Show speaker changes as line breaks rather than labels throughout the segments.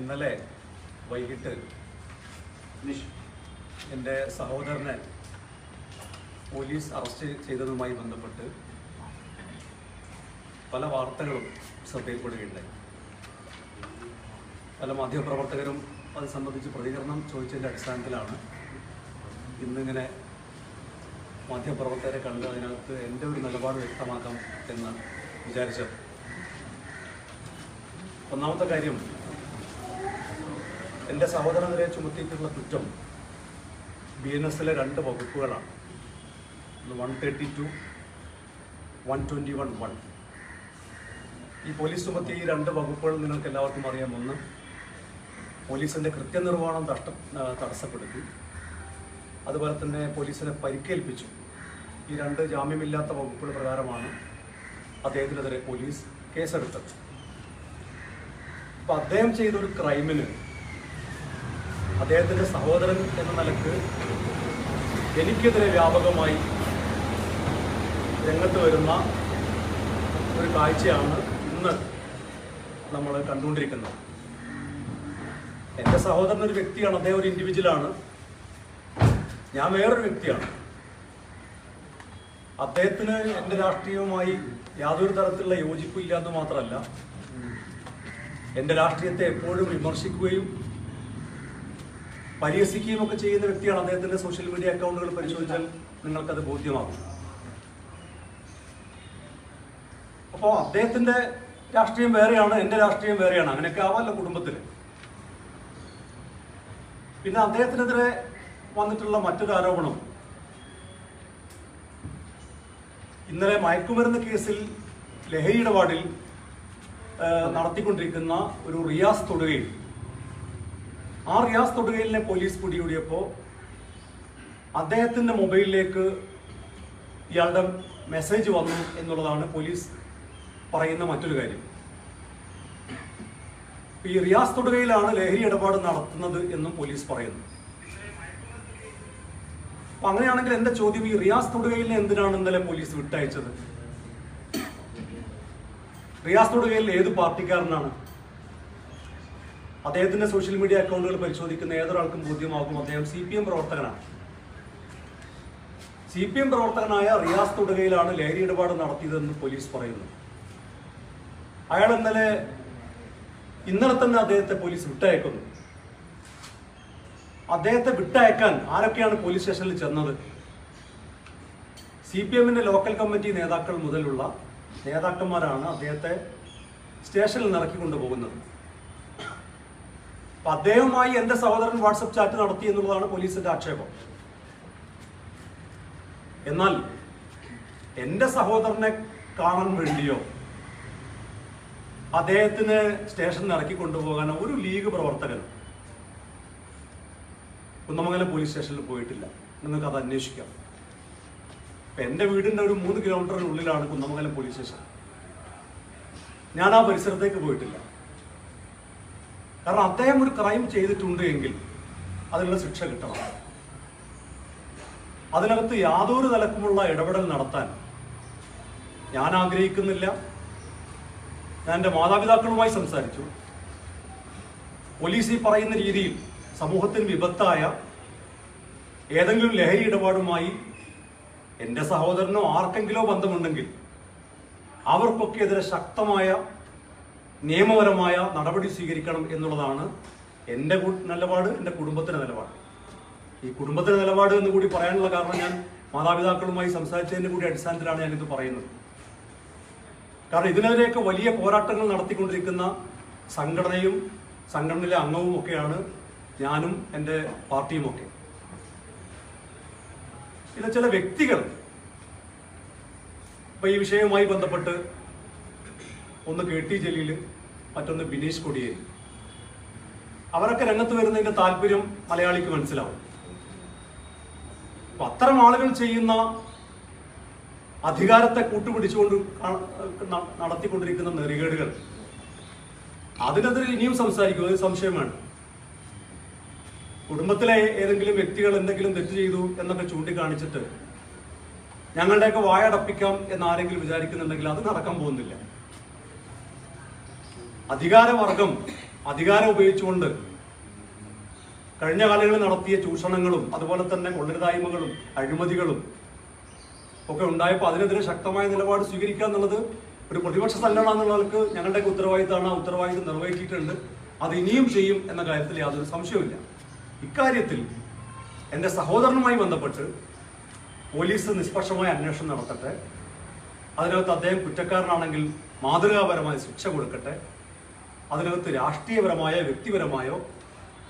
ഇന്നലെ വൈകിട്ട് എന്റെ സഹോദരനെ പോലീസ് അറസ്റ്റ് ചെയ്തതുമായി ബന്ധപ്പെട്ട് പല വാർത്തകളും ശ്രദ്ധയിൽപ്പെടുകയുണ്ടായി. പല മാധ്യമപ്രവർത്തകരും അത് സംബന്ധിച്ച് പ്രതികരണം ചോദിച്ചതിന്റെ അടിസ്ഥാനത്തിലാണ് ഇന്നിങ്ങനെ മാധ്യമപ്രവർത്തകരെ കണ്ട് അതിനകത്ത് എന്റെ ഒരു നിലപാട് വ്യക്തമാക്കാം എന്ന് വിചാരിച്ചത്. ഒന്നാമത്തെ കാര്യം എന്റെ സഹോദരനെതിരെ ചുമത്തിയിട്ടുള്ള കുറ്റം ബി എൻ എസിലെ രണ്ട് വകുപ്പുകളാണ്. One thirty two one twenty one one ഈ പോലീസ് ചുമത്തിയ ഈ രണ്ട് വകുപ്പുകൾ നിങ്ങൾക്ക് എല്ലാവർക്കും അറിയാം. ഒന്ന് പോലീസിന്റെ കൃത്യനിർവഹണം തഷ്ട തടസ്സപ്പെടുത്തി. അതുപോലെ തന്നെ പോലീസിനെ പരിക്കേൽപ്പിച്ചു. ഈ രണ്ട് ജാമ്യമില്ലാത്ത വകുപ്പുകൾ പ്രകാരമാണ് അദ്ദേഹത്തിനെതിരെ പോലീസ് കേസെടുത്തത്. അപ്പം അദ്ദേഹം ചെയ്തൊരു ക്രൈമിന് അദ്ദേഹത്തിന്റെ സഹോദരൻ എന്ന നിലയ്ക്ക് എനിക്കെതിരെ വ്യാപകമായി രംഗത്ത് വരുന്ന ഒരു കാഴ്ചയാണ് ഇന്ന് നമ്മൾ കണ്ടുകൊണ്ടിരിക്കുന്നത്. എന്റെ സഹോദരൻ ഒരു വ്യക്തിയാണ് അദ്ദേഹം ഒരു ഇൻഡിവിജ്വലാണ് ഞാൻ വേറൊരു വ്യക്തിയാണ്. അദ്ദേഹത്തിന് എന്റെ രാഷ്ട്രീയവുമായി യാതൊരു തരത്തിലുള്ള യോജിപ്പില്ല എന്ന് മാത്രമല്ല എന്റെ രാഷ്ട്രീയത്തെ എപ്പോഴും വിമർശിക്കുകയും പരിഹസിക്കുകയും ഒക്കെ ചെയ്യുന്ന വ്യക്തിയാണ് അദ്ദേഹത്തിന്റെ സോഷ്യൽ മീഡിയ അക്കൗണ്ടുകൾ പരിശോധിച്ചാൽ നിങ്ങൾക്കത് ബോധ്യമാകും. അപ്പോൾ അദ്ദേഹത്തിന്റെ രാഷ്ട്രീയം വേറെയാണ് എന്റെ രാഷ്ട്രീയം വേറെയാണ് അങ്ങനെയൊക്കെ ആവാമല്ലോ കുടുംബത്തിൽ പിന്നെ അദ്ദേഹത്തിനെതിരെ വന്നിട്ടുള്ള മറ്റൊരു ആരോപണം. ഇന്നലെ മയക്കുമരുന്ന് കേസിൽ ലഹരി ഇടപാടിൽ നടത്തിക്കൊണ്ടിരിക്കുന്ന ഒരു റിയാസ് തൊടുകയിൽ ആ റിയാസ് തൊടുകയിലിനെ പോലീസ് പിടികൂടിയപ്പോൾ അദ്ദേഹത്തിന്റെ മൊബൈലിലേക്ക് ഇയാളുടെ മെസ്സേജ് വന്നു എന്നുള്ളതാണ് പോലീസ് പറയുന്ന മറ്റൊരു കാര്യം. ഈ റിയാസ് തൊടുകയിലാണ് ലഹരി ഇടപാട് നടത്തുന്നത് എന്നും പോലീസ് പറയുന്നു. അപ്പൊ അങ്ങനെയാണെങ്കിൽ എന്റെ ചോദ്യം? ഈ റിയാസ് തൊടുകയിലിനെ എന്തിനാണ് ഇന്നലെ പോലീസ് വിട്ടയച്ചത്? റിയാസ് തൊടുകയിൽ ഏത് പാർട്ടിക്കാരനാണ് അദ്ദേഹത്തിന്റെ സോഷ്യൽ മീഡിയ അക്കൗണ്ടുകൾ പരിശോധിക്കുന്ന ഏതൊരാൾക്കും ബോധ്യമാകും. അദ്ദേഹം സി പി എം പ്രവർത്തകനാണ്. സി പി എം പ്രവർത്തകനായ റിയാസ് തുടകയിലാണ് ലഹരി ഇടപാട് നടത്തിയതെന്ന് പോലീസ് പറയുന്നു. അയാൾ ഇന്നലെ ഇന്നലെ തന്നെ അദ്ദേഹത്തെ പോലീസ് വിട്ടയക്കുന്നു. അദ്ദേഹത്തെ വിട്ടയക്കാൻ ആരൊക്കെയാണ് പോലീസ് സ്റ്റേഷനിൽ ചെന്നത്? സി പി എമ്മിന്റെ ലോക്കൽ കമ്മിറ്റി നേതാക്കൾ മുതലുള്ള നേതാക്കന്മാരാണ് അദ്ദേഹത്തെ സ്റ്റേഷനിൽ നിറക്കി കൊണ്ടുപോകുന്നത് അപ്പൊ അദ്ദേഹവുമായി എന്റെ സഹോദരൻ വാട്സപ്പ് ചാറ്റ് നടത്തി എന്നുള്ളതാണ് പോലീസിന്റെ ആക്ഷേപം. എന്നാൽ എന്റെ സഹോദരനെ കാണാൻ വേണ്ടിയോ അദ്ദേഹത്തിന് സ്റ്റേഷനിൽ ഇറക്കി കൊണ്ടുപോകാനോ ഒരു ലീഗ് പ്രവർത്തകൻ കുന്നമംഗലം പോലീസ് സ്റ്റേഷനിൽ പോയിട്ടില്ല. നിങ്ങൾക്ക് അത് അന്വേഷിക്കാം. ഇപ്പൊ എന്റെ വീടിന്റെ ഒരു മൂന്ന് കിലോമീറ്ററിനുള്ളിലാണ് കുന്നമംഗലം പോലീസ് സ്റ്റേഷൻ. ഞാൻ ആ പരിസരത്തേക്ക് പോയിട്ടില്ല. കാരണം അദ്ദേഹം ഒരു ക്രൈം ചെയ്തിട്ടുണ്ട് എങ്കിൽ അതിനുള്ള ശിക്ഷ കിട്ടണം. അതിനകത്ത് യാതൊരു തലക്കുമുള്ള ഇടപെടൽ നടത്താൻ ഞാൻ ആഗ്രഹിക്കുന്നില്ല. ഞാൻ എന്റെ മാതാപിതാക്കളുമായി സംസാരിച്ചു. പോലീസ് ഈ പറയുന്ന രീതിയിൽ സമൂഹത്തിന് വിപത്തായ ഏതെങ്കിലും ലഹരി ഇടപാടുമായി എന്റെ സഹോദരനോ ആർക്കെങ്കിലോ ബന്ധമുണ്ടെങ്കിൽ അവർക്കൊക്കെ എതിരെ ശക്തമായ നിയമപരമായ നടപടി സ്വീകരിക്കണം എന്നുള്ളതാണ് എന്റെ നിലപാട് എന്റെ കുടുംബത്തിന്റെ നിലപാട്. ഈ കുടുംബത്തിന്റെ നിലപാട് എന്ന് കൂടി പറയാനുള്ള കാരണം ഞാൻ മാതാപിതാക്കളുമായി സംസാരിച്ചതിന്റെ കൂടി അടിസ്ഥാനത്തിലാണ് ഞാനിത് പറയുന്നത്. കാരണം ഇതിനെതിരെയൊക്കെ വലിയ പോരാട്ടങ്ങൾ നടത്തിക്കൊണ്ടിരിക്കുന്ന സംഘടനയും സംഘടനയിലെ അംഗവും ഒക്കെയാണ് ഞാനും എന്റെ പാർട്ടിയുമൊക്കെ ഇത് ചില വ്യക്തികൾ ഇപ്പൊ ഈ വിഷയവുമായി ബന്ധപ്പെട്ട് ഒന്ന് കെ ടി ജലീൽ മറ്റൊന്ന് ബിനീഷ് കൊടിയേരി. അവരൊക്കെ രംഗത്ത് വരുന്നതിന്റെ താല്പര്യം മലയാളിക്ക് മനസ്സിലാവും. അപ്പൊ അത്തരം ആളുകൾ ചെയ്യുന്ന അധികാരത്തെ കൂട്ടുപിടിച്ചുകൊണ്ട് നടത്തിക്കൊണ്ടിരിക്കുന്ന നെറികേടുകൾ. അതിനെതിരെ ഇനിയും സംസാരിക്കും അത് സംശയമാണ് കുടുംബത്തിലെ ഏതെങ്കിലും വ്യക്തികൾ എന്തെങ്കിലും തെറ്റ് ചെയ്തു എന്നൊക്കെ ചൂണ്ടിക്കാണിച്ചിട്ട് ഞങ്ങളുടെയൊക്കെ വായടപ്പിക്കാം എന്ന് ആരെങ്കിലും വിചാരിക്കുന്നുണ്ടെങ്കിൽ അത് നടക്കാൻ പോകുന്നില്ല. അധികാരവർഗം അധികാരം ഉപയോഗിച്ചുകൊണ്ട് കഴിഞ്ഞ കാലങ്ങളിൽ നടത്തിയ ചൂഷണങ്ങളും അതുപോലെ തന്നെ കൊള്ളരുതായ്മകളും അഴിമതികളും ഒക്കെ ഉണ്ടായപ്പോൾ അതിനെതിരെ ശക്തമായ നിലപാട് സ്വീകരിക്കുക എന്നുള്ളത് ഒരു പ്രതിപക്ഷ സംഘടന എന്നുള്ളവർക്ക് ഞങ്ങളുടെ ഉത്തരവാദിത്തമാണ്. ആ ഉത്തരവാദിത്തം നിർവഹിച്ചിട്ടുണ്ട് അത് ഇനിയും ചെയ്യും എന്ന കാര്യത്തിൽ യാതൊരു സംശയവുമില്ല. ഇക്കാര്യത്തിൽ എന്റെ സഹോദരനുമായി ബന്ധപ്പെട്ട് പോലീസ് നിഷ്പക്ഷമായ അന്വേഷണം നടത്തട്ടെ. അതിനകത്ത് അദ്ദേഹം കുറ്റക്കാരനാണെങ്കിൽ മാതൃകാപരമായ ശിക്ഷ കൊടുക്കട്ടെ. അതിനകത്ത് രാഷ്ട്രീയപരമായ വ്യക്തിപരമായോ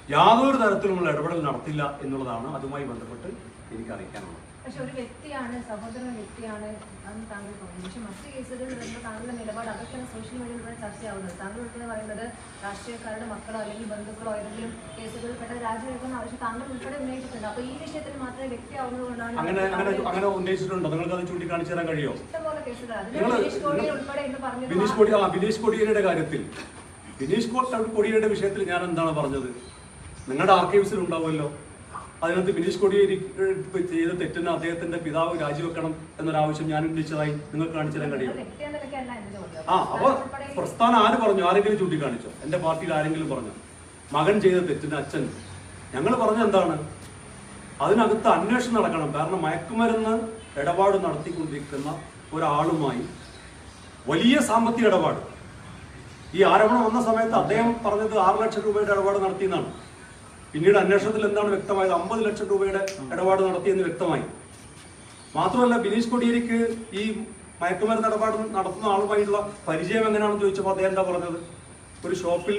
യാതൊരു തരത്തിലുമുള്ള ഇടപെടൽ നടത്തില്ല എന്നുള്ളതാണ് അതുമായി ബന്ധപ്പെട്ട് എനിക്ക് അറിയിക്കാനുള്ളത്
പക്ഷെ ഒരു വ്യക്തിയാണ് സഹോദരൻ വ്യക്തിയാണ് താങ്കൾ പക്ഷെ മറ്റു കേസുകളിൽ വരുമ്പോൾ താങ്കളുടെ നിലപാട് അതൊക്കെയാണ് സോഷ്യൽ മീഡിയയിലൂടെ ചർച്ചയാവുന്നത്. താങ്കൾ ഉൾപ്പെടെ പറയുന്നത് രാഷ്ട്രീയക്കാരുടെ മക്കളോ അല്ലെങ്കിൽ ബന്ധുക്കളോ ഏതെങ്കിലും രാജിവെക്കുന്ന ആവശ്യം താങ്കൾ ഉൾപ്പെടെ ഉന്നയിച്ചിട്ടുണ്ട്. അപ്പൊ ഈ വിഷയത്തിൽ മാത്രമേ വ്യക്തിയാവുന്നത് കൊണ്ടാണ്
അങ്ങനെ അങ്ങനെ അങ്ങനെ ഉന്നയിച്ചിട്ടുണ്ടോ? നിങ്ങൾക്ക് അത് ചൂണ്ടിക്കാണിച്ചു തരാൻ കഴിയോ?
ഇഷ്ടംപോലെ കേസുകൾ. അതിൽ ബിനീഷ് കോടിയെ ഉൾപ്പെടെ എന്ന്
ബിനീഷ് കാര്യത്തിൽ ബിനീഷ് കൊടിയേരിയുടെ വിഷയത്തിൽ ഞാൻ എന്താണ് പറഞ്ഞത്? നിങ്ങളുടെ ആർക്കൈവ്സിൽ ഉണ്ടാവുമല്ലോ. അതിനകത്ത് ബിനീഷ് കൊടിയേരി ചെയ്ത തെറ്റിന് അദ്ദേഹത്തിന്റെ പിതാവ് രാജിവെക്കണം എന്നൊരാവശ്യം ഞാൻ ഉന്നയിച്ചതായി നിങ്ങൾ കാണിച്ചു തരാൻ കഴിയും. ആ അപ്പൊ പ്രസ്ഥാനം ആര് പറഞ്ഞു? ആരെങ്കിലും ചൂണ്ടിക്കാണിച്ചോ? എന്റെ പാർട്ടിയിൽ ആരെങ്കിലും പറഞ്ഞു? മകൻ ചെയ്ത തെറ്റിന് അച്ഛൻ. ഞങ്ങൾ പറഞ്ഞ എന്താണ്? അതിനകത്ത് അന്വേഷണം നടക്കണം. കാരണം മയക്കുമരുന്ന് ഇടപാട് നടത്തിക്കൊണ്ടിരിക്കുന്ന ഒരാളുമായി വലിയ സാമ്പത്തിക ഇടപാട്. ഈ ആരോപണം വന്ന സമയത്ത് അദ്ദേഹം പറഞ്ഞത് ആറ് ലക്ഷം രൂപയുടെ ഇടപാട് നടത്തിയെന്നാണ്. പിന്നീട് അന്വേഷണത്തിൽ എന്താണ് വ്യക്തമായത്? അമ്പത് ലക്ഷം രൂപയുടെ ഇടപാട് നടത്തിയെന്ന് വ്യക്തമായി. മാത്രമല്ല ബിനീഷ് കൊടിയേരിക്ക് ഈ മയക്കുമരുന്ന് ഇടപാട് നടത്തുന്ന ആളുമായിട്ടുള്ള പരിചയം എങ്ങനെയാണെന്ന് ചോദിച്ചപ്പോൾ അദ്ദേഹം എന്താ പറഞ്ഞത്? ഒരു ഷോപ്പിൽ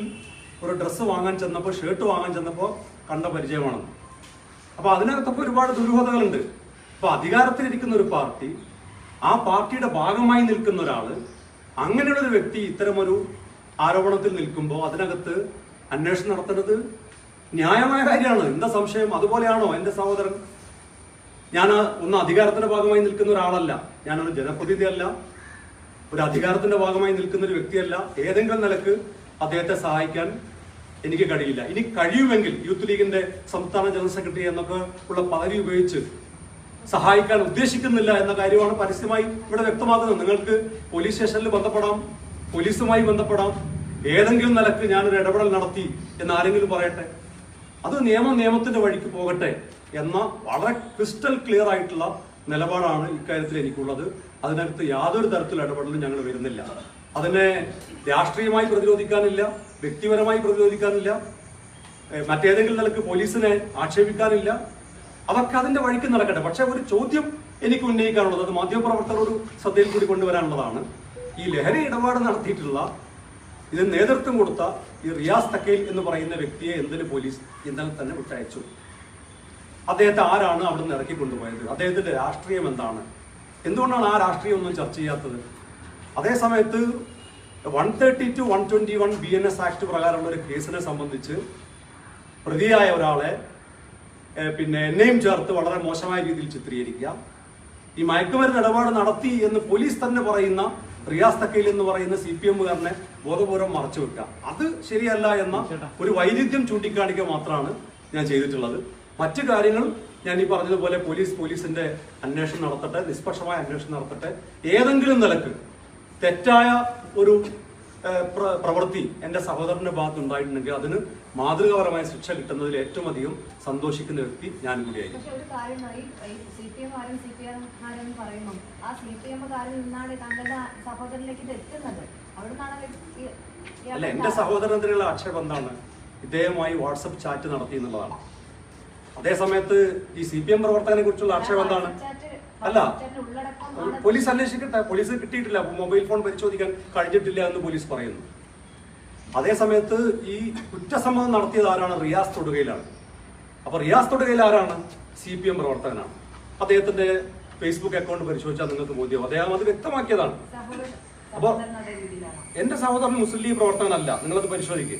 ഒരു ഡ്രസ്സ് വാങ്ങാൻ ചെന്നപ്പോൾ ഷർട്ട് വാങ്ങാൻ ചെന്നപ്പോൾ കണ്ട പരിചയമാണെന്ന്. അപ്പോൾ അതിനകത്തപ്പോൾ ഒരുപാട് ദുരൂഹതകളുണ്ട്. അപ്പൊ അധികാരത്തിലിരിക്കുന്ന ഒരു പാർട്ടി ആ പാർട്ടിയുടെ ഭാഗമായി നിൽക്കുന്ന ഒരാൾ അങ്ങനെയുള്ള ഒരു വ്യക്തി ഇത്തരമൊരു ആരോപണത്തിൽ നിൽക്കുമ്പോൾ അതിനകത്ത് അന്വേഷണം നടത്തേണ്ടത് ന്യായമായ കാര്യമാണ്. എന്താ സംശയം? അതുപോലെയാണോ എന്റെ സഹോദരൻ? ഞാൻ ഒന്ന് അധികാരത്തിന്റെ ഭാഗമായി നിൽക്കുന്ന ഒരാളല്ല. ഞാനൊരു ജനപ്രതിനിധിയല്ല. ഒരു അധികാരത്തിന്റെ ഭാഗമായി നിൽക്കുന്ന ഒരു വ്യക്തിയല്ല. ഏതെങ്കിലും നിലയ്ക്ക് അദ്ദേഹത്തെ സഹായിക്കാൻ എനിക്ക് കഴിയില്ല. ഇനി കഴിയുമെങ്കിൽ യൂത്ത് ലീഗിന്റെ സംസ്ഥാന ജനറൽ സെക്രട്ടറി എന്നൊക്കെ ഉള്ള പദവി ഉപയോഗിച്ച് സഹായിക്കാൻ ഉദ്ദേശിക്കുന്നില്ല എന്ന കാര്യമാണ് പരസ്യമായി ഇവിടെ വ്യക്തമാക്കുന്നത് നിങ്ങൾക്ക് പോലീസ് സ്റ്റേഷനിൽ ബന്ധപ്പെടാം പോലീസുമായി ബന്ധപ്പെടാം ഏതെങ്കിലും നിലയ്ക്ക് ഞാനൊരു ഇടപെടൽ നടത്തി എന്ന് ആരെങ്കിലും പറയട്ടെ? അത് നിയമ നിയമത്തിന്റെ വഴിക്ക് പോകട്ടെ എന്ന വളരെ ക്രിസ്റ്റൽ ക്ലിയർ ആയിട്ടുള്ള നിലപാടാണ് ഇക്കാര്യത്തിൽ എനിക്കുള്ളത്. അതിനകത്ത് യാതൊരു തരത്തിലുള്ള ഇടപെടലും ഞങ്ങൾ വരുന്നില്ല. അതിനെ രാഷ്ട്രീയമായി പ്രതിരോധിക്കാനില്ല വ്യക്തിപരമായി പ്രതിരോധിക്കാനില്ല മറ്റേതെങ്കിലും നിലയ്ക്ക് പോലീസിനെ ആക്ഷേപിക്കാനില്ല. അതൊക്കെ അതിന്റെ വഴിക്ക് നടക്കട്ടെ. പക്ഷെ ഒരു ചോദ്യം എനിക്ക് ഉന്നയിക്കാനുള്ളത് അത് മാധ്യമപ്രവർത്തകരോട് ശ്രദ്ധയിൽ കൂടി കൊണ്ടുവരാനുള്ളതാണ്. ഈ ലഹരി ഇടപാട് നടത്തിയിട്ടുള്ള ഇതിന് നേതൃത്വം കൊടുത്ത ഈ റിയാസ് തക്കയിൽ എന്ന് പറയുന്ന വ്യക്തിയെ എന്തിന് പോലീസ് ഇന്നലെ തന്നെ വിട്ടയച്ചു? അദ്ദേഹത്തെ ആരാണ് അവിടെ നിന്ന് ഇറക്കി കൊണ്ടുപോയത്? അദ്ദേഹത്തിന്റെ രാഷ്ട്രീയം എന്താണ്? എന്തുകൊണ്ടാണ് ആ രാഷ്ട്രീയം ഒന്നും ചർച്ച ചെയ്യാത്തത്? അതേ സമയത്ത് one thirty two one twenty one B N S act പ്രകാരമുള്ള ഒരു കേസിനെ സംബന്ധിച്ച് പ്രതിയായ ഒരാളെ പിന്നെ എന്നെയും ചേർത്ത് വളരെ മോശമായ രീതിയിൽ ചിത്രീകരിക്കുക. ഈ മയക്കുമരുന്ന് ഇടപാട് നടത്തി എന്ന് പോലീസ് തന്നെ പറയുന്ന റിയാസ് തക്കയിൽ എന്ന് പറയുന്ന സി പി എമ്മുകാരനെ ബോധപൂർവം മറച്ചു വെക്കുക. അത് ശരിയല്ല എന്ന ഒരു വൈരുദ്ധ്യം ചൂണ്ടിക്കാണിക്കുക മാത്രമാണ് ഞാൻ ചെയ്തിട്ടുള്ളത്. മറ്റു കാര്യങ്ങൾ ഞാൻ ഈ പറഞ്ഞതുപോലെ പോലീസ് പോലീസിന്റെ അന്വേഷണം നടത്തട്ടെ നിഷ്പക്ഷമായ അന്വേഷണം നടത്തട്ടെ. ഏതെങ്കിലും നിലയ്ക്ക് തെറ്റായ ഒരു പ്രവൃത്തി എന്റെ സഹോദരന്റെ ഭാഗത്ത് ഉണ്ടായിട്ടുണ്ടെങ്കിൽ അതിന് മാതൃകാപരമായ ശിക്ഷ കിട്ടുന്നതിൽ ഏറ്റവും അധികം സന്തോഷിക്കുന്ന വ്യക്തി ഞാൻ
കൂടിയായി
അല്ല എന്റെ സഹോദരനെതിരെയുള്ള ആക്ഷേപം എന്താണ്? ഇദ്ദേഹമായി വാട്സപ്പ് ചാറ്റ് നടത്തി എന്നുള്ളതാണ്. അതേ സമയത്ത് ഈ സി പി എം പ്രവർത്തകനെ കുറിച്ചുള്ള ആക്ഷേപം എന്താണ്? അല്ല പോലീസ് അന്വേഷിക്കട്ടെ? പോലീസ് കിട്ടിയിട്ടില്ല. മൊബൈൽ ഫോൺ പരിശോധിക്കാൻ കഴിഞ്ഞിട്ടില്ല എന്ന് പോലീസ് പറയുന്നു. അതേ സമയത്ത് ഈ കുറ്റസമ്മതം നടത്തിയത് ആരാണ്? റിയാസ് തൊടുകയിലാണ്. അപ്പൊ റിയാസ് തൊടുകയിൽ ആരാണ്? സി പി എം പ്രവർത്തകനാണ്. അദ്ദേഹത്തിന്റെ ഫേസ്ബുക്ക് അക്കൗണ്ട് പരിശോധിച്ചാൽ നിങ്ങൾക്ക് ബോധ്യം അദ്ദേഹം അത് വ്യക്തമാക്കിയതാണ്. അപ്പൊ എന്റെ സഹോദരൻ മുസ്ലിം ലീഗ് പ്രവർത്തകനല്ല. നിങ്ങളത് പരിശോധിക്കും.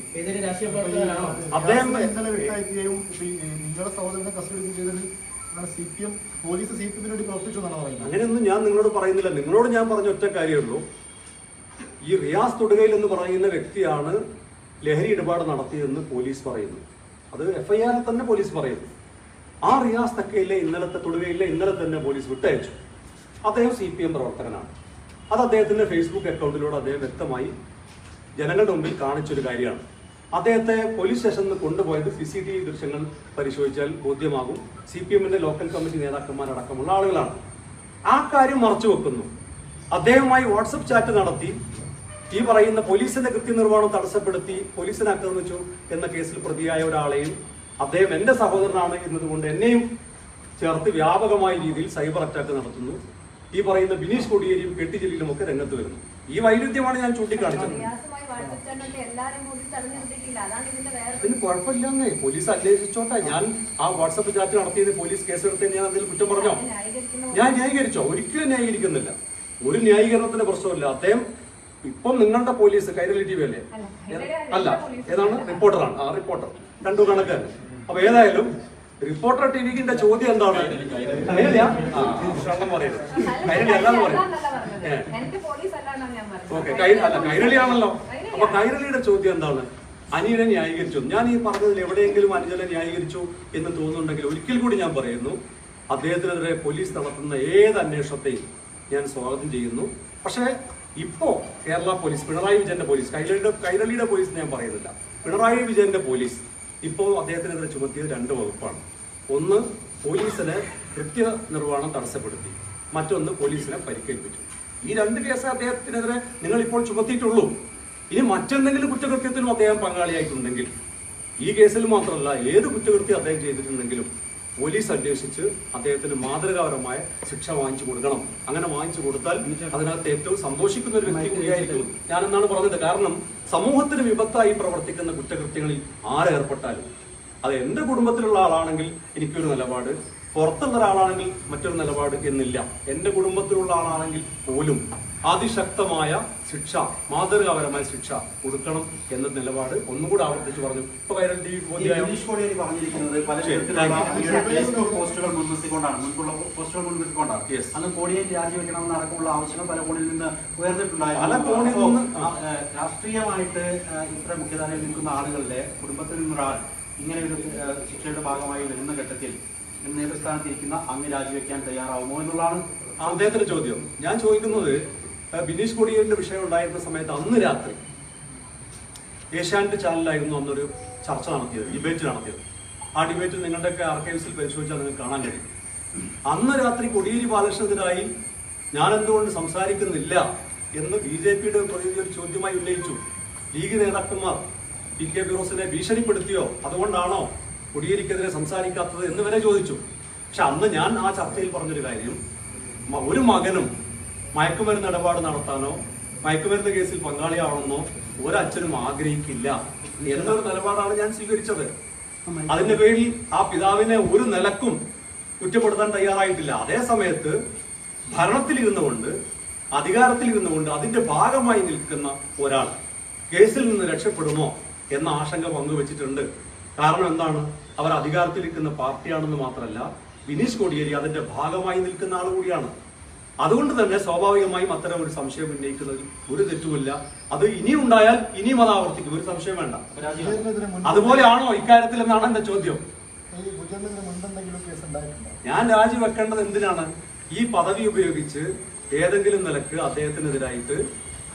അദ്ദേഹം
നിങ്ങളുടെ സഹോദരനെ കസ്റ്റഡി പോലീസ് പറയുന്നത്.
അങ്ങനെയൊന്നും ഞാൻ നിങ്ങളോട് പറയുന്നില്ല. നിങ്ങളോട് ഞാൻ പറഞ്ഞ ഒറ്റ കാര്യമുള്ളൂ. ഈ റിയാസ് തൊടുകയിൽ എന്ന് പറയുന്ന വ്യക്തിയാണ് ലഹരി ഇടപാട് നടത്തിയതെന്ന് പോലീസ് പറയുന്നു. അത് എഫ് ഐ ആറിൽ തന്നെ പോലീസ് പറയുന്നു. ആ റിയാസ് തക്കയിലെ ഇന്നലത്തെ തൊടുകയിലെ ഇന്നലെ തന്നെ പോലീസ് വിട്ടയച്ചു. അദ്ദേഹം സി പി എം പ്രവർത്തകനാണ്. അത് അദ്ദേഹത്തിന്റെ ഫേസ്ബുക്ക് അക്കൗണ്ടിലൂടെ അദ്ദേഹം വ്യക്തമായി ജനങ്ങളുടെ മുമ്പിൽ കാണിച്ചൊരു കാര്യമാണ്. അദ്ദേഹത്തെ പോലീസ് സ്റ്റേഷനിൽ നിന്ന് കൊണ്ടുപോയത് സി സി ടി വി ദൃശ്യങ്ങൾ പരിശോധിച്ചാൽ ബോധ്യമാകും. സി പി എമ്മിന്റെ ലോക്കൽ കമ്മിറ്റി നേതാക്കന്മാരടക്കമുള്ള ആളുകളാണ്. ആ കാര്യം മറച്ചു വെക്കുന്നു. അദ്ദേഹവുമായി വാട്സപ്പ് ചാറ്റ് നടത്തി ഈ പറയുന്ന പോലീസിന്റെ കൃത്യനിർവഹണം തടസ്സപ്പെടുത്തി പോലീസിനെ ആക്രമിച്ചു എന്ന കേസിൽ പ്രതിയായ ഒരാളെയും അദ്ദേഹം എന്റെ സഹോദരനാണ് എന്നതുകൊണ്ട് എന്നെയും ചേർത്ത് വ്യാപകമായ രീതിയിൽ സൈബർ അറ്റാക്ക് നടത്തുന്നു. ഈ പറയുന്ന ബിനീഷ് കൊടിയേരിയും കെട്ടിജലിലും ഒക്കെ രംഗത്ത് വരുന്നു. ഈ വൈരുദ്ധ്യമാണ് ഞാൻ ചൂണ്ടിക്കാണിച്ചത്. അതിന് കുഴപ്പമില്ലെന്നേ. പോലീസ് അന്വേഷിച്ചോട്ടെ. ഞാൻ ആ വാട്സപ്പ് ചാറ്റ് നടത്തിയത് പോലീസ് കേസെടുത്ത് ഞാൻ അതിൽ കുറ്റം പറഞ്ഞോ? ഞാൻ ന്യായീകരിച്ചോ? ഒരിക്കലും ന്യായീകരിക്കുന്നില്ല. ഒരു ന്യായീകരണത്തിന്റെ പ്രശ്നമില്ല അദ്ദേഹം ഇപ്പം നിങ്ങളുടെ പോലീസ് കൈരളി ടി വി അല്ലേ
അല്ല, അല്ല,
അല്ല.
പോലീസ്.
ഏതാണ്? റിപ്പോർട്ടറാണ്. ആ റിപ്പോർട്ടർ. രണ്ടു കണക്കാണ്. അപ്പൊ ഏതായാലും റിപ്പോർട്ടർ ടി വിക്കിന്റെ ചോദ്യം എന്താണ്? കൈരളിയാ? പറയുന്നത് കൈരളി അല്ലാന്ന് പറയും? ഓക്കെ കൈരളിയാണല്ലോ. അപ്പൊ കൈരളിയുടെ ചോദ്യം എന്താണ്? അനിയനെ ന്യായീകരിച്ചു. ഞാൻ ഈ പറഞ്ഞതിൽ എവിടെയെങ്കിലും അനുജനെ ന്യായീകരിച്ചു എന്ന് തോന്നുന്നുണ്ടെങ്കിൽ ഒരിക്കൽ കൂടി ഞാൻ പറയുന്നു അദ്ദേഹത്തിനെതിരെ പോലീസ് നടത്തുന്ന ഏത് അന്വേഷണത്തെയും ഞാൻ സ്വാഗതം ചെയ്യുന്നു. പക്ഷേ ഇപ്പോ കേരള പോലീസ് പിണറായി വിജയന്റെ പോലീസ് കൈരളിയുടെ കൈരളിയുടെ പോലീസ് ഞാൻ പറയുന്നില്ല. പിണറായി വിജയന്റെ പോലീസ് ഇപ്പോൾ അദ്ദേഹത്തിനെതിരെ ചുമത്തിയത് രണ്ട് വകുപ്പാണ്. ഒന്ന് പോലീസിനെ കൃത്യ നിർവഹണം തടസ്സപ്പെടുത്തി. മറ്റൊന്ന് പോലീസിനെ പരിക്കേൽപ്പിച്ചു. ഈ രണ്ട് കേസ് അദ്ദേഹത്തിനെതിരെ നിങ്ങൾ ഇപ്പോൾ ചുമത്തിയിട്ടുള്ളൂ. ഇനി മറ്റെന്തെങ്കിലും കുറ്റകൃത്യത്തിനും അദ്ദേഹം പങ്കാളിയായിട്ടുണ്ടെങ്കിൽ ഈ കേസിൽ മാത്രമല്ല ഏത് കുറ്റകൃത്യം അദ്ദേഹം ചെയ്തിട്ടുണ്ടെങ്കിലും പോലീസ് അന്വേഷിച്ച് അദ്ദേഹത്തിന് മാതൃകാപരമായ ശിക്ഷ വാങ്ങിച്ചു കൊടുക്കണം. അങ്ങനെ വാങ്ങിച്ചു കൊടുത്താൽ അതിനകത്ത് ഏറ്റവും സന്തോഷിക്കുന്ന ഒരു വ്യക്തി കൂടിയായിരിക്കും ഞാനെന്നാണ് പറഞ്ഞത്? കാരണം സമൂഹത്തിന് വിപത്തായി പ്രവർത്തിക്കുന്ന കുറ്റകൃത്യങ്ങളിൽ ആരേർപ്പെട്ടാലും അത് എന്റെ കുടുംബത്തിലുള്ള ആളാണെങ്കിൽ എനിക്കൊരു നിലപാട് പുറത്തുള്ള ഒരാളാണെങ്കിൽ മറ്റൊരു നിലപാട് എന്നില്ല. എന്റെ കുടുംബത്തിലുള്ള ആളാണെങ്കിൽ പോലും അതിശക്തമായ ശിക്ഷ മാതൃകാപരമായ ശിക്ഷ കൊടുക്കണം എന്ന നിലപാട് ഒന്നുകൂടെ ആവർത്തിച്ച് പറഞ്ഞു. ഇപ്പൊ വൈറൽ ടി വി
പറഞ്ഞിരിക്കുന്നത് പല ഫേസ്ബുക്ക് പോസ്റ്റുകൾ മുൻനിർത്തിക്കൊണ്ടാണ് മുൻപുള്ള പോസ്റ്റുകൾ മുൻനിർത്തിക്കൊണ്ടാണ്. അന്ന് കോടിയേരി രാജിവെക്കണമെന്ന് അടക്കമുള്ള ആവശ്യങ്ങൾ പല കോണിൽ നിന്ന് ഉയർന്നിട്ടുണ്ടായിരുന്നു.
പല കോണിൽ നിന്ന്,
ആ, ഏഹ്, രാഷ്ട്രീയമായിട്ട് ഇത്ര മുഖ്യധാരയിൽ നിൽക്കുന്ന ആളുകളുടെ കുടുംബത്തിൽ നിന്നൊരാൾ ഇങ്ങനെ ഒരു ശിക്ഷയുടെ ഭാഗമായി വരുന്ന ഘട്ടത്തിൽ നേതൃസ്ഥാനത്ത് ഇരിക്കുന്ന അങ്ങ് രാജിവെക്കാൻ തയ്യാറാവുമോ എന്നുള്ളതാണ്
അദ്ദേഹത്തിന്റെ ചോദ്യം. ഞാൻ ചോദിക്കുന്നത് ബിനീഷ് കൊടിയേരിന്റെ വിഷയം ഉണ്ടായിരുന്ന സമയത്ത് അന്ന് രാത്രി ഏഷ്യാനെറ്റ് ചാനലിലായിരുന്നു അന്നൊരു ചർച്ച നടത്തിയത് ഡിബേറ്റ് നടത്തിയത്. ആ ഡിബേറ്റ് നിങ്ങളുടെയൊക്കെ ആർക്കൈവ്സിൽ പരിശോധിച്ചാൽ നിങ്ങൾക്ക് കാണാൻ കഴിയും. അന്ന് രാത്രി കൊടിയേരി ബാലകൃഷ്ണനെതിരായി ഞാൻ എന്തുകൊണ്ട് സംസാരിക്കുന്നില്ല എന്ന് ബി ജെ പിയുടെ പ്രതിനിധി ഒരു ചോദ്യമായി ഉന്നയിച്ചു. ലീഗ് നേതാക്കന്മാർ പി കെ ഫിറോസിനെ ഭീഷണിപ്പെടുത്തിയോ? അതുകൊണ്ടാണോ കൊടിയേരിക്കെതിരെ സംസാരിക്കാത്തത് എന്ന് വരെ ചോദിച്ചു. പക്ഷെ അന്ന് ഞാൻ ആ ചർച്ചയിൽ പറഞ്ഞൊരു കാര്യം. ഒരു മകനും മയക്കുമരുന്ന് ഇടപാട് നടത്താനോ മയക്കുമരുന്ന് കേസിൽ പങ്കാളിയാവണമെന്നോ ഒരച്ഛനും ആഗ്രഹിക്കില്ല എന്നൊരു നിലപാടാണ് ഞാൻ സ്വീകരിച്ചത്. അതിന്റെ പേരിൽ ആ പിതാവിനെ ഒരു നിലക്കും കുറ്റപ്പെടുത്താൻ തയ്യാറായിട്ടില്ല. അതേ സമയത്ത് ഭരണത്തിൽ ഇരുന്നുകൊണ്ട് അധികാരത്തിൽ ഇരുന്നുകൊണ്ട് അതിന്റെ ഭാഗമായി നിൽക്കുന്ന ഒരാൾ കേസിൽ നിന്ന് രക്ഷപ്പെടുമോ എന്ന ആശങ്ക പങ്കുവച്ചിട്ടുണ്ട്. കാരണം എന്താണ്? അവർ അധികാരത്തിൽ നിൽക്കുന്ന പാർട്ടിയാണെന്ന് മാത്രമല്ല വിനീഷ് കോടിയേരി അതിന്റെ ഭാഗമായി നിൽക്കുന്ന ആൾ കൂടിയാണ്. അതുകൊണ്ട് തന്നെ സ്വാഭാവികമായും അത്തരം ഒരു സംശയം ഉന്നയിക്കുന്നതിൽ ഒരു തെറ്റുമില്ല. അത് ഇനി ഉണ്ടായാൽ ഇനിയും അത് ആവർത്തിക്കും. ഒരു സംശയം വേണ്ട. അതുപോലെയാണോ ഇക്കാര്യത്തിൽ എന്നാണ് എന്റെ ചോദ്യം. ഞാൻ രാജിവെക്കേണ്ടത് എന്തിനാണ്? ഈ പദവി ഉപയോഗിച്ച് ഏതെങ്കിലും നിലയ്ക്ക് അദ്ദേഹത്തിനെതിരായിട്ട്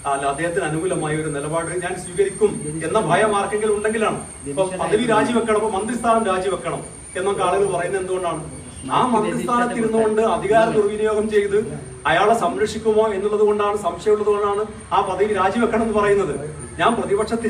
അല്ല അദ്ദേഹത്തിന് അനുകൂലമായ ഒരു നിലപാട് ഞാൻ സ്വീകരിക്കും എന്ന ഭയം ആർക്കെങ്കിലും ഉണ്ടെങ്കിലാണ്. ഇപ്പൊ പദവി രാജിവെക്കണം ഇപ്പൊ മന്ത്രിസ്ഥാനം രാജിവെക്കണം എന്നൊക്കെ ആളുകൾ പറയുന്നത് എന്തുകൊണ്ടാണ്? ആ മന്ത്രിസ്ഥാനത്ത് ഇരുന്നുകൊണ്ട് അധികാര ദുർവിനിയോഗം ചെയ്ത് അയാളെ സംരക്ഷിക്കുമോ എന്നുള്ളത് കൊണ്ടാണ് സംശയമുള്ളത് കൊണ്ടാണ് ആ പദവി രാജിവെക്കണം എന്ന് പറയുന്നത്. ഞാൻ പ്രതിപക്ഷത്തിൽ